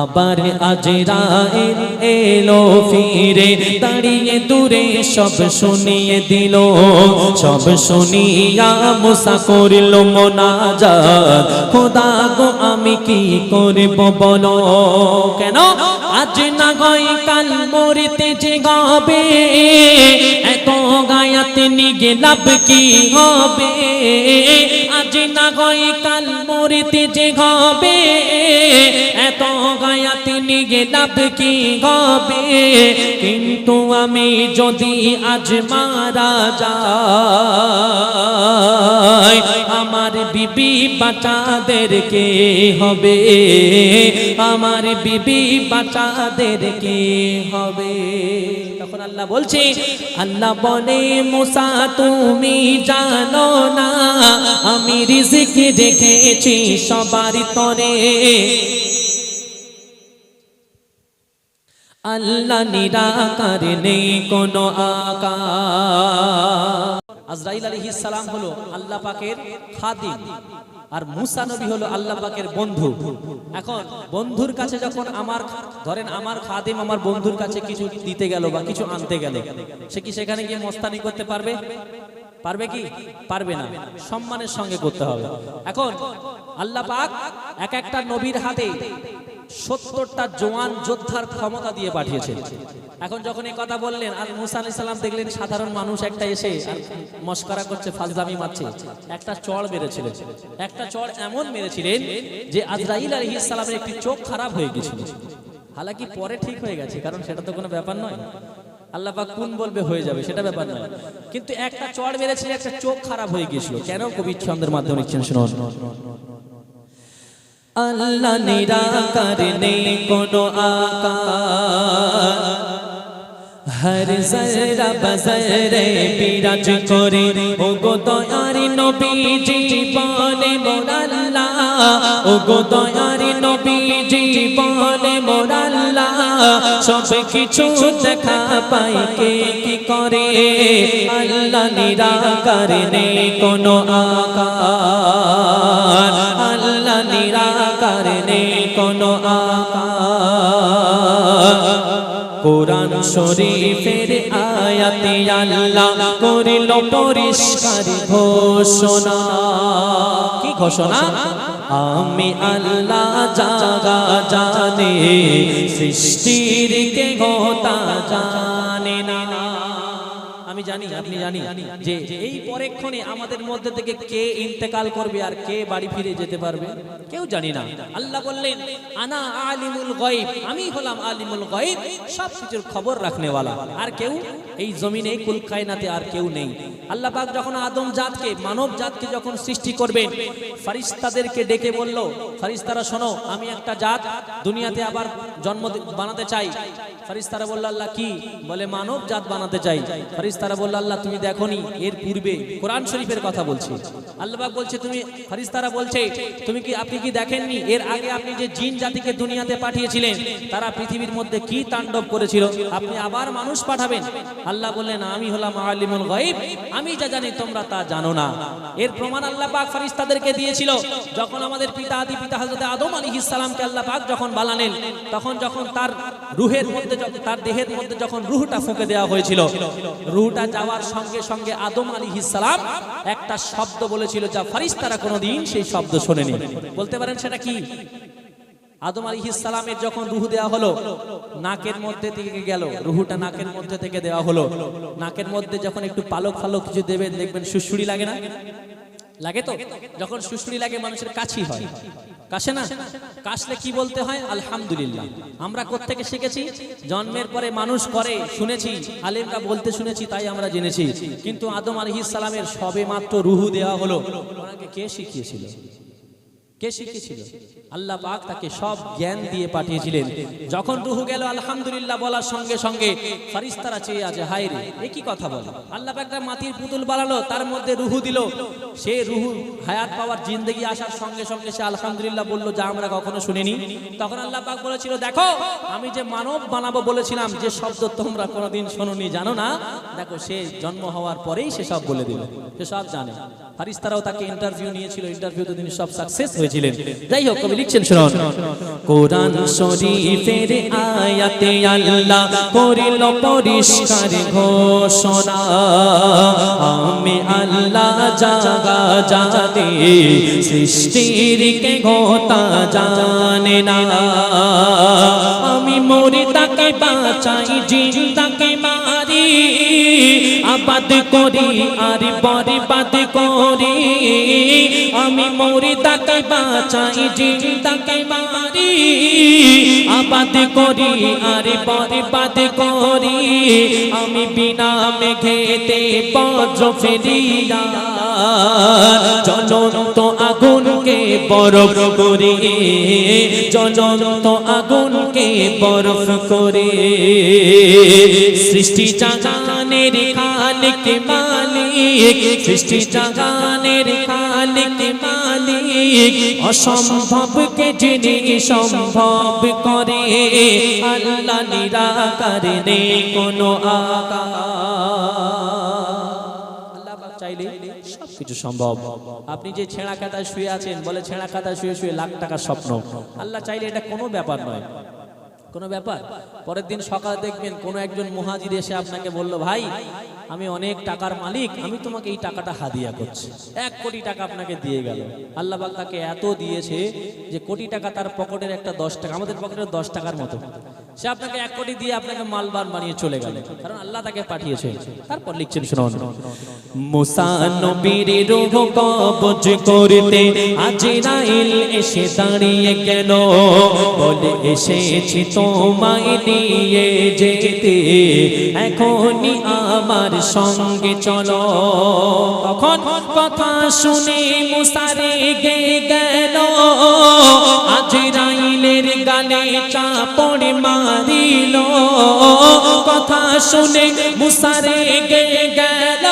আবার আজরাইল এলো ফিরে, দাঁড়িয়ে দূরে সব শুনিয়ে দিল, সব শুনিয়া মুসা করিল মোনাজাত, খোদা গো, আমি কি করব বলো? কেন? আজ না গই কাল মরিতে যে গাবে এত গায়াতে নিগে লাভ কি হবে? আজ না গই কাল মরিতে যে গাবে এত গায়াতে নিগে লাভ কি হবে? কিন্তু আমি যদি আজ মারা যাই, আমার বিবি বাচ্চাদের কে হবে? আমার বিবি বাচ্চাদের কে হবে? তখন আল্লাহ বলছে, আল্লাহ বলে, মুসা তুমি জানো না, আমি রিজিক দেখেছি সবার তরে। আল্লাহ নিরাকার নেই কোনো আকার। আজরাইল আলাইহিস সালাম হলো আল্লাহ পাকের খাদিম, আর মুসা নবী হলো আল্লাহ পাকের বন্ধু। এখন বন্ধুর কাছে যখন আমার ধরেন আমার খাদিম আমার বন্ধুর কাছে কিছু দিতে গেল বা কিছু আনতে গেল, সে কি সেখানে গিয়ে মস্তানি করতে পারবে? পারবে কি? পারবে না। সম্মানের সঙ্গে করতে হবে। এখন আল্লাহ পাক এক একটা নবীর হাতে সত্তরটা জোয়ান যোদ্ধার ক্ষমতা দিয়ে পাঠিয়েছেন। এখন যখন এই কথা বললেন, আর মুসা আলি সাল্লাম দেখলেন সাধারণ মানুষ একটা এসে মস্করা করছে ফাজলামি মারছে। একটা চড় মেরেছিলেন একটা চড় এমন মেরেছিলেন যে আজরাইল আলহি ইসলামের একটি চোখ খারাপ হয়ে গেছিল। হালাকি পরে ঠিক হয়ে গেছে, কারণ সেটা তো কোনো ব্যাপার নয়। আল্লাহ পাক কোন বলবে হয়ে যাবে, সেটা ব্যাপার নয়। কিন্তু একটা চড় মেরেছিল, একটা চোখ খারাপ হয়ে গেছিল কেন কবি ছন্দের মাধ্যমে নিচ্ছেন শুনুন। আল্লাহ নিরাকার নেই কোনো আকার। হর জরা বজরে বিরাজ করে। ও গো দয়ারি নবীজি বলে মোর আল্লাহ। ও গো দয়ারি নবীজি বলে মোর আল্লাহ। সব কিছু দেখা পাই কে কি করে। আল্লাহ নিরাকার নেই কোনো আকার। নিরাকার নেই কোনো কোরআন শরীফের আয়াতে আল্লাহ করিল পরিষ্কার ঘোষণা। কি ঘোষণা? আমি আল্লাহ জাগা জানে, সৃষ্টির কে গোতা জানে না। আমি জানি আপনি জানি যে এই পরেক্ষণে আমাদের মধ্যে থেকে কে ইন্তেকাল করবে আর কে বাড়ি ফিরে যেতে পারবে কেউ জানি না। আল্লাহ বললেন আনা আলিমুল গায়ব। আমি হলাম আলিমুল গায়ব সব কিছুর খবর রাখনেওয়ালা। আর কেউ? এই জমিনে কুল কায়নাতে আর কেউ নেই। আল্লাহ পাক যখন আদম জাতকে মানব জাতকে যখন সৃষ্টি করবেন ফারিস্তাদেরকে ডেকে বলল ফারিস্তারা শোনো আমি একটা জাত দুনিয়াতে আবার জন্ম বানাতে চাই। ফারিস্তারা বলল, আল্লাহ কি? বলে মানব জাত বানাতে চাই। ফারিস্তারা বলল, আল্লাহ, তুমি দেখোনি, এর পূর্বে কোরআন শরীফের কথা বলছি। আল্লাহ বলছে, তুমি ফারিস্তারা বলছে, তুমি কি, আপনি কি দেখেননি, এর আগে আপনি যে জিন জাতিকে দুনিয়াতে পাঠিয়েছিলেন, তারা পৃথিবীর মধ্যে কি তাণ্ডব করেছিল? আপনি আবার মানুষ পাঠাবেন? আল্লাহ বললেন, আমি হলাম আলিমুল গায়ব, আমি যা জানি তোমরা তা জানো না। এর প্রমাণ আল্লাহ পাক ফারিস্তাদেরকে দিয়েছিল, যখন আমাদের পিতা আদি পিতা হযরত আদম আলাইহিস সালামকে আল্লাহ পাক যখন বানালেন, তখন যখন তার রুহের মধ্যে যখন- তার দেহের মধ্যে যখন রুহটা ফুঁকে দেওয়া হয়েছিল, রুহটা যাওয়ার সঙ্গে সঙ্গে আদম আলাইহিস সালাম একটা শব্দ বলেছিল যা ফারিস্তারা কোনোদিন সেই শব্দ শোনেনি। বলতে পারেন সেটা কি? আদম আলী সালামের যখন রুহু দেওয়া হলো, নাকের মধ্যে থেকে গেল, রুহুটা নাকের মধ্যে থেকে দেওয়া হলো। নাকের মধ্যে যখন একটু পালক ফালক কিছু দেবেন, দেখবেন সুসুড়ি লাগে না? লাগে তো? যখন সুসুড়ি লাগে, মানুষের কাছি হয়। কাশে না? কাশলে কি বলতে হয়? আলহামদুলিল্লাহ। আমরা কোত্থেকে শিখেছি? জন্মের পরে মানুষ করে, শুনেছি। আলেমরা বলতে শুনেছি, তাই আমরা জেনেছি। কিন্তু আদম আলহিস সালামের সবে মাত্র রুহু দেওয়া হলো। ওনাকে কে শিখিয়েছিল? কে শিখিয়েছিল? আল্লাহ পাক তাকে সব জ্ঞান দিয়ে পাঠিয়েছিলেন। যখন রুহু গেল, আলহামদুলিল্লাহ বলার সঙ্গে সঙ্গে ফারিস্তারা চেয়ে আছে হাই রে, এ কি কথা বলে? আল্লাহ পাক একটা মাটির পুতুল বানালো, তার মধ্যে রুহু দিল। সে রুহু হায়াত পাওয়ার জিন্দগি আসার সঙ্গে সঙ্গে সে আলহামদুলিল্লাহ বলল, যা আমরা কখনো শুনিনি। তখন আল্লাহ পাক বলেছিল, দেখো, আমি যে মানব বানাবো বলেছিলাম, যে শব্দ তোমরা কোনোদিন শোনোনি, জানো না? দেখো, সে জন্ম হওয়ার পরেই সে সব বলে দিল। সে সব জানে। ফারিস্তারাও তাকে ইন্টারভিউ নিয়েছিল ইন্টারভিউতে তিনি সব সাকসেস হয়েছিলেন। যাই হোক, কবি লিখছেন, শুনুন। কোরআন শরীফের আয়াতে আল্লাহ করিল পরিষ্কার ঘোষণা। আমি আল্লাহ জাগা জানে সৃষ্টির কে গোতা জানে না। আমি মরি তাকে বাঁচাই জিন্দাকে মারি আবাদ করি, আর বরবাদ করি। আমি মরি তাকে বাঁচাই জিন্দাকে মারি। আবাদ করি, আর বরবাদ করি। আমি বিনা মেঘেতে বজ্র ফেরিয়া জ্বলন্ত আগুনকে বরফ করে জ্বলন্ত আগুনকে বরফ করে সৃষ্টি জাগানের খালিক মালিক, সৃষ্টি জাগানের খালিক মালিক, অসম্ভবকে যিনি সম্ভব করে, আল্লাহ নিরাকার নেই কোনো পাক সম্ভব। আপনি যে ছেঁড়া শুয়ে আছেন, বলে ছেঁড়া শুয়ে শুয়ে লাখ টাকার স্বপ্ন। আল্লাহ চাইলে এটা কোনো ব্যাপার নয়। কোনো ব্যাপার? পরের দিন সকালে দেখবেন কোনো একজন মুহাজির এসে আপনাকে বলল, ভাই আমি অনেক টাকার মালিক, আমি তোমাকে এই টাকাটা হাদিয়া করছি। এক কোটি টাকা আপনাকে দিয়ে গেল। আল্লাহ তাকে এত দিয়েছে যে কোটি টাকা তার পকেটের একটা দশ টাকা, আমাদের পকেটের দশ টাকার মতো। সে আপনাকে এক কোটি দিয়ে আপনাকে মালবার বানিয়ে চলে গেল। কারণ আল্লাহ তাকে পাঠিয়েছে। তারপর লিখছেন, শুনুন। মুসা রূহ কবজ করতে আজরাইল এসে দাঁড়িয়ে গেল। বলে, এসেছি তোমায় নিয়ে যেতে। এখনই আমার সঙ্গে চলো। তখন কথা শুনে মুসারে গে গেল। আজ রাইলের গালে চাপড়ে মারিল। কথা শুনে মুসারে গে গেল।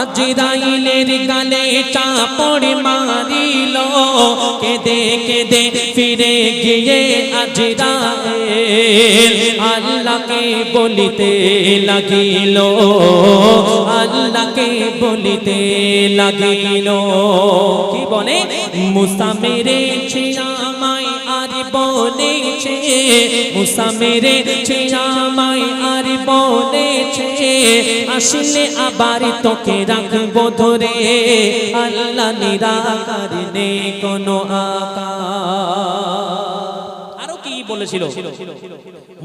আজরাইলের গালে চাপড় মারিল। কেদে কেদে ফিরে গিয়ে আজরাইল আল্লাহকে বলিতে লাগিল, আল্লাহকে বলিতে লাগিল। কি বলে? মুসা আর বলেছে মুসা মেরেছে আমায় আর বলেছে আসলে আবার তোকে রাখব ধরে, আল্লাহ নিরাকার নেই কোনো আকার। আরও কি বলেছিল?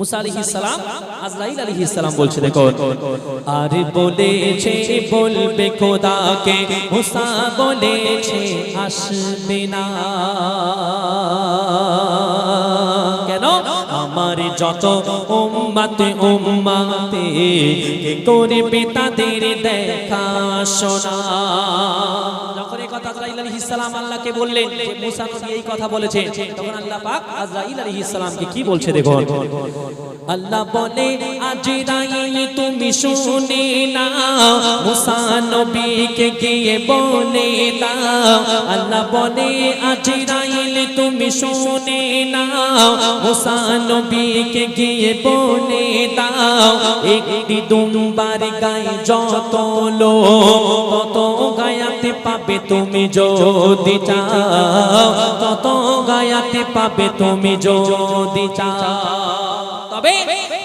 মুসা আলাইহিস সালাম আজরাইল আলাইহিস সালাম বলছে দেখো আর বলেছে বলবে খোদাকে মুসা বলেছে আসবে না। কেন? আমার যত উম্মাতে উম্মাতে কে করবে তাদের দেখা শোনা। কথা আজরাইল আলাইহিস আল্লাহকে বললেন যে এই কথা বলেছে তখন আল্লাহ পাক আজরাইল আলাইহিস সালামকে কি বলছে দেখুন। আল্লাহ বলে আজরাইল তুমি শুনে না মুসা নবীকে গিয়ে বলে দাও। আল্লাহ বলে আজরাইল তুমি শুনে না মুসা নবীকে গিয়ে বলে দাও। একটি দুমবার গায়ে যত লো তত গায়াতে পাবে তুমি যদি চাও। তত গায়াতে পাবে তুমি যদি চাও। তবে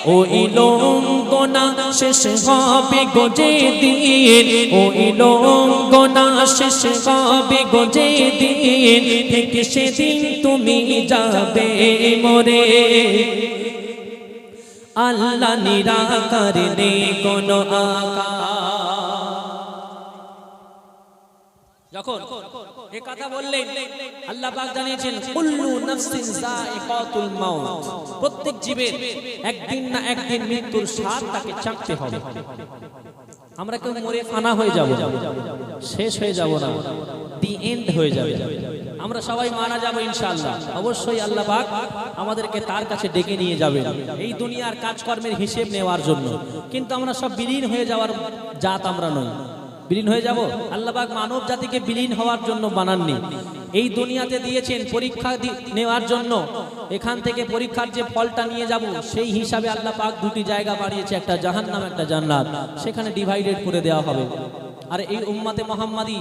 ওই লোঙ্গনা শেষ হবে গোজে দিন ওই লোঙ্গনা শেষ হবে গোজে দিন থেকে সেদিন তুমি যাবে মরে। আল্লাহ নিরাকার নেই কোনো আকার যখন এ কথা বললেন আল্লাহ পাক জানিয়েছেন, কুল্লু নাফসিন যায়িকাতুল মাউত। প্রত্যেক জীবের একদিন না একদিন মৃত্যুর স্বাদ তাকে চাকতে হবে। আমরা কেউ মরে ফানা হয়ে যাব, শেষ হয়ে যাব না, দি এন্ড হয়ে যাবে। আমরা সবাই মারা যাব ইনশাআল্লাহ। অবশ্যই আল্লাহ পাক আমাদেরকে তার কাছে ডেকে নিয়ে যাবে। এই দুনিয়ার কাজকর্মের হিসেব নেওয়ার জন্য। কিন্তু আমরা সব বিলীন হয়ে যাওয়ার জাত আমরা নই। বিলীন হয়ে যাব। আল্লাহবাক মানব জাতিকে বিলীন হওয়ার জন্য বানাননি। এই দুনিয়াতে দিয়েছেন পরীক্ষা নেওয়ার জন্য। এখান থেকে পরীক্ষার যে ফলটা নিয়ে যাব, সেই হিসাবে আল্লাহ পাক দুটি জায়গা বাড়িয়েছে একটা জাহান্নাম, একটা জান্নাত। সেখানে ডিভাইডেড করে দেওয়া হবে। আর এই উম্মাতে মোহাম্মদী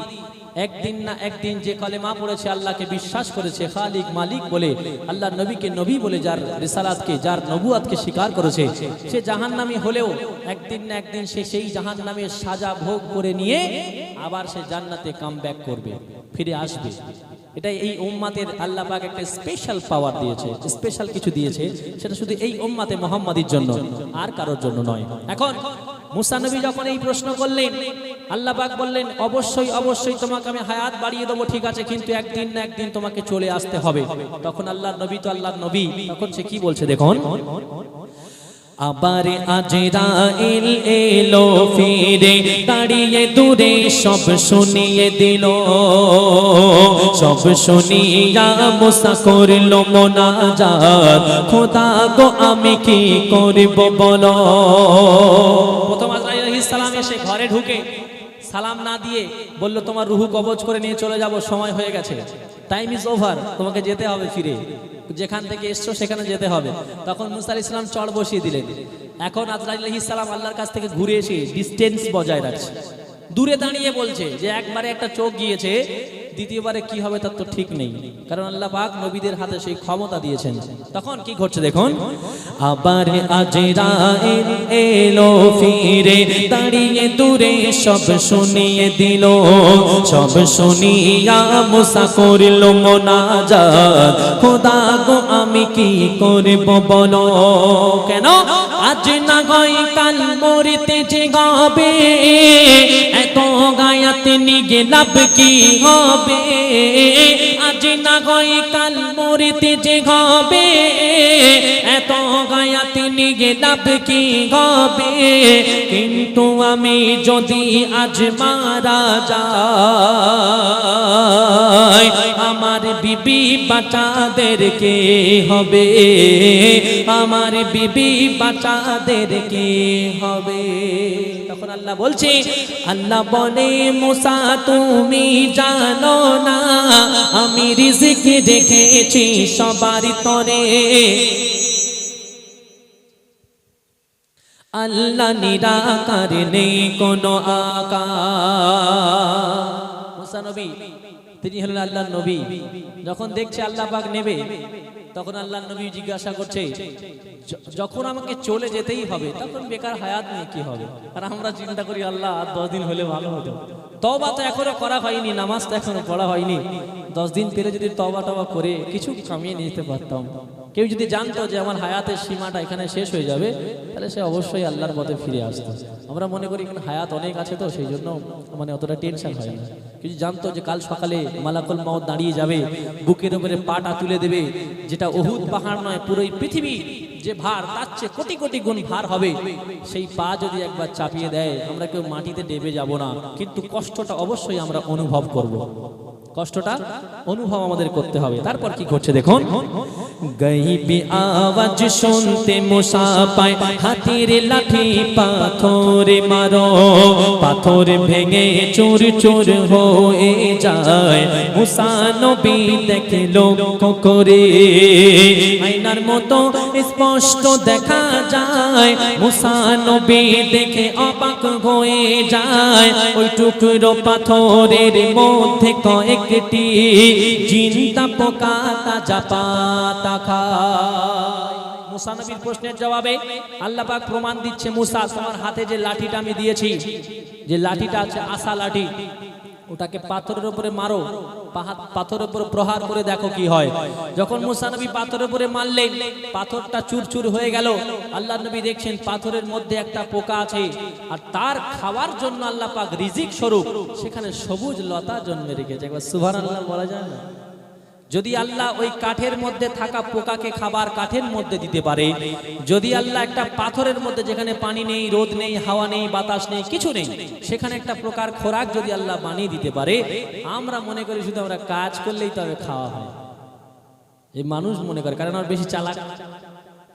একদিন না একদিন যে কলেমা পড়েছে আল্লাহকে বিশ্বাস করেছে, খালিক মালিক বলে আল্লাহ নবীকে নবী বলে যার রিসালাতকে, যার নবুয়াতকে স্বীকার করেছে, সে জাহান্নামী হলেও একদিন না একদিন সে সেই জাহান্নামের সাজা ভোগ করে নিয়ে আবার সে জান্নাতে কাম করবে, ফিরে আসবে। এটাই এই উম্মাতের আল্লাহ পাক একটা স্পেশাল পাওয়ার দিয়েছে স্পেশাল কিছু দিয়েছে, সেটা শুধু এই উম্মাতে মোহাম্মদীর জন্য, আর কারোর জন্য নয়। এখন মুসা নবী যখন এই প্রশ্ন করলেন আল্লাহ পাক বললেন, অবশ্যই অবশ্যই তোমাকে আমি হায়াত বাড়িয়ে দেবো, ঠিক আছে, কিন্তু একদিন না একদিন তোমাকে চলে আসতে হবে। তখন আল্লাহ নবী তো আল্লাহ নবী, তখন সে কি বলছে দেখুন? আবার আজরাইল এলো ফিরে, দাঁড়িয়ে দূরে সব শুনিয়ে দিল। সব শুনিয়া মুসা করল মোনাজাত। খোদা গো, আমি কি করব বলো? প্রথম আজরাইল আলাইহিস সালাম এসে ঘরে ঢুকে সালাম না দিয়ে বলল, তোমার রুহু কবজ করে নিয়ে চলে যাব, সময় হয়ে গেছে। টাইম ইজ ওভার তোমাকে যেতে হবে ফিরে। যেখান থেকে এসছো সেখানে যেতে হবে। তখন মুসা ইসলাম সালাম চড় বসিয়ে দিলেন। এখন আজরাইল সালাম আল্লাহর কাছ থেকে ঘুরে এসে ডিস্টেন্স বজায় রাখছে। দূরে দাঁড়িয়ে বলছে যে, একবারে একটা চোখ গিয়েছে দ্বিতীয়বারে কি হবে তার তো ঠিক নেই। কারণ আল্লাহ পাক নবীদের হাতে সেই ক্ষমতা দিয়েছেন। তখন কি ঘটছে দেখুন? আবার আজরাইল এলো, ফিরে দাঁড়িয়ে দূরে সব শুনিয়ে দিল। সব শুনিয়া মুসা করিল, মোনাজাত, খোদা গো, আমি কি করব বলো? কেন? আজ না গয় কাল মরিতে যে গাবে, এত গায়াতে নিগে লাভ কি হবে? আজ না গয় কাল মরিতে যে গাবে, এত গায়াতে নিগে লাভ কি হবে? কিন্তু আমি যদি আজ মারা যাই, আমার বিবি বাচ্চাদের কে হবে। আমার বিবি বাচ্চাদের কে হবে? তখন আল্লাহ বলছে, আল্লাহ বলে, মুসা, তুমি জানো না, আমি রিজিক দেখেছি সবার তরে। আল্লাহ নিরাকার নেই কোনো আকা মুসা নবী, তিনি হলেন আল্লাহ নবী। যখন দেখছে আল্লাহ পাক নেবে তখন আল্লাহ নবী জিজ্ঞাসা করছে যখন আমাকে চলে যেতেই হবে, তখন বেকার হায়াত নিয়ে কি হবে? আর আমরা চিন্তা করি, আল্লাহ, আর দশ দিন হলে ভালো হতো। তবা তো এখনও করা হয়নি নামাজ তো এখনও পড়া হয়নি। দশ দিন পেরে যদি তবা টবা করে কিছু কামিয়ে নিতে পারতাম। কেউ যদি জানতো যে আমার হায়াতের সীমাটা এখানে শেষ হয়ে যাবে, তাহলে সে অবশ্যই আল্লাহর পথে ফিরে আসতো। আমরা মনে করি এখানে হায়াত অনেক আছে তো, সেই জন্য মানে অতটা টেনশন হয় না। কিছু জানতো যে কাল সকালে মালাকুল মাউত দাঁড়িয়ে যাবে, বুকের উপরে পাটা তুলে দেবে, যেটা অহুদ পাহাড় নয় পুরোই পৃথিবী যে ভার, তার চেয়ে কোটি কোটি গুণ ভার হবে। সেই পা যদি একবার চাপিয়ে দেয়, আমরা কেউ মাটিতে ডেবে যাব না। কিন্তু কষ্টটা অবশ্যই আমরা অনুভব করব। কষ্টটা অনুভব আমাদের করতে হবে। তারপর কি করছে দেখুন? গাইবি আওয়াজ শুনতে মুসা পায় হাতির লাঠি পাথরে মারো পাথর ভেঙে চুর চুর হয়ে যায় মুসা নবী দেখে লক্ষ্য করে আয়নার মতো স্পষ্ট দেখা যায় মুসা নবী দেখে অবাক হয়ে যায় ওই টুকরো পাথরের মধ্যে কয়েকটি চিন্তা পোকা তাজা পাতা খায় মুসা নবীর প্রশ্নের জবাবে আল্লাহ পাক প্রমাণ দিচ্ছে, মুসা, তোমার হাতে যে লাঠিটা আমি দিয়েছি, যে লাঠিটা আছে আসা লাঠি, ওটাকে পাথরের উপরে মারো পাথরের উপরে প্রহার করে দেখো কি হয়। যখন মুসা নবী পাথরের উপরে মারলেন, পাথরটা চুরচুর হয়ে গেল। আল্লাহ নবী দেখছেন পাথরের মধ্যে একটা পোকা আছে, আর তার খাওয়ার জন্য আল্লাহ পাক রিজিক স্বরূপ, সেখানে সবুজ লতা জন্মে রেখেছে। একবার সুভান আল্লাহ বলা যায় না? যদি আল্লাহ ওই কাঠের মধ্যে থাকা পোকাকে খাবার কাঠের মধ্যে দিতে পারে, যদি আল্লাহ একটা পাথরের মধ্যে যেখানে পানি নেই, রোদ নেই, হাওয়া নেই, বাতাস নেই, কিছু নেই, সেখানে একটা প্রকার খোরাক যদি আল্লাহ বানিয়ে দিতে পারে, আমরা মনে করি শুধু আমরা কাজ করলেই তবে খাওয়া হয়। এই মানুষ মনে করে, কারণ আর বেশি চালাক।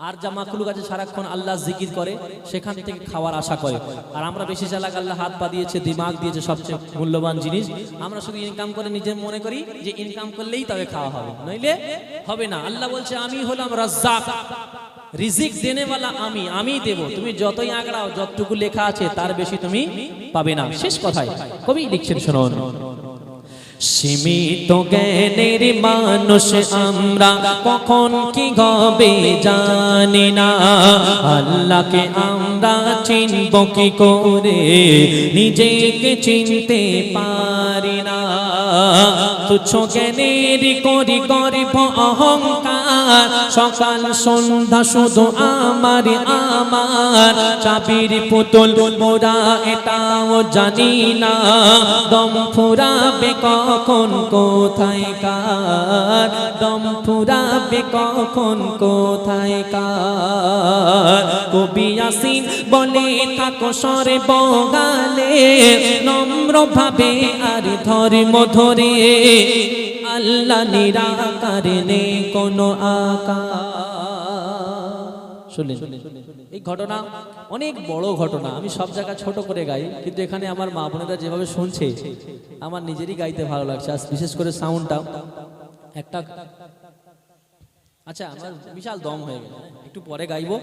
আর যা মাকলুক আছে সারাক্ষণ আল্লাহ জিকির করে, সেখান থেকে খাওয়ার আশা করে। আর আমরা বেশি চালাক, আল্লাহ হাত পা দিয়েছে, দিমাগ দিয়েছে সবচেয়ে মূল্যবান জিনিস। আমরা শুধু ইনকাম করে নিজের মনে করি যে ইনকাম করলেই তবে খাওয়া হবে। নইলে হবে না। আল্লাহ বলছে, আমি হলাম রাজ্জাক। রিজিক দেনেওয়ালা আমি আমি দেব। তুমি যতই আঁকড়াও, যতটুকু লেখা আছে, তার বেশি তুমি পাবে না। শেষ কথায় কবি লিখছেন, শুনুন। সীমিত জ্ঞানের মানুষ আমরা কখন কি হবে জানি না। আল্লাহকে আমরা চিনব কি করে? নিজেকে চিনতে পারি না। তুচ্ছ জ্ঞানের করি গরিব, অহংকার সকাল সন্ধ্যা শুধু আমার আমার। চাবির পুতুল মোরা এটাও জানি না। দম ফুরাবে কখন, কোথায় কার? দম ফুরাবে কখন, কোথায় কার? কবি আসিন বলে, থাকো সরে বগালে নম্র আর ধর্ম ধরে। আল্লাহ নিরাকারে নেই কোনো আকার। শুনলেন? এই ঘটনা অনেক বড় ঘটনা। আমি সব জায়গা ছোট করে গাই, কিন্তু এখানে আমার মা বোনেরা যেভাবে শুনছে, আমার নিজেরই গাইতে ভালো লাগছে। আর বিশেষ করে সাউন্ডটা একটা আচ্ছা আমার বিশাল দম হয়ে গেল। একটু পরে গাইবো।